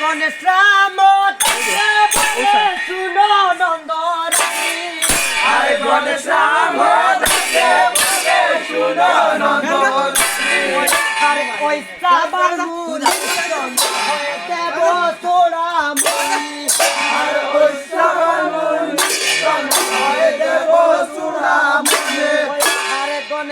গণেশ রাম শুনো নন্দরানী আরে গণেশ রাম শুনো নন্দন আরে ওই সাবার মুনি হয়ে দেব তোরা মনি আর ওই শ্রাবণ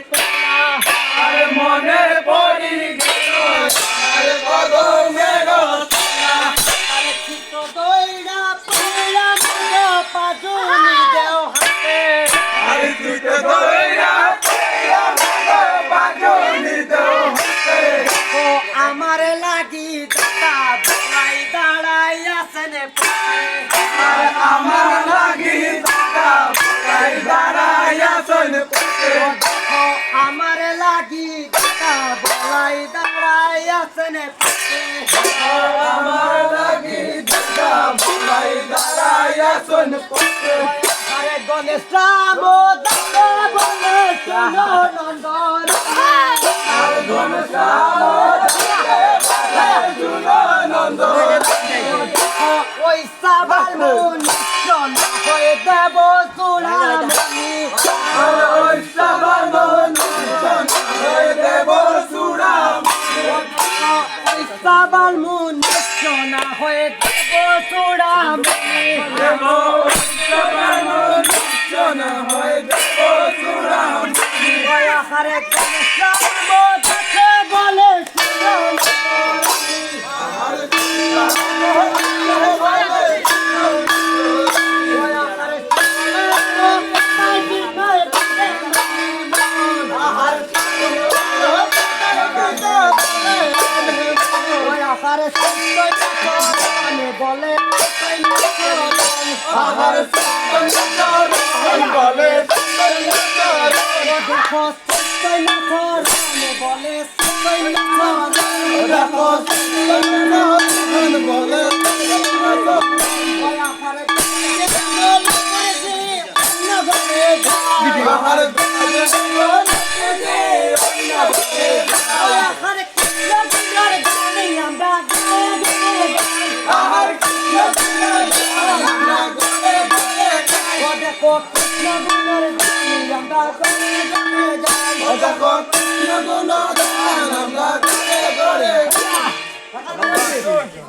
তোলা মনে পড়ি আরে আমার লাগি দাঁড়াইয়াছেন আরে গণেশ রাম বলে শুনো নন্দন ওই ওই মন জন হয়ে দেব দেব বলে আমার বলে দেখো বলে বলে দেখো আমরা করে করে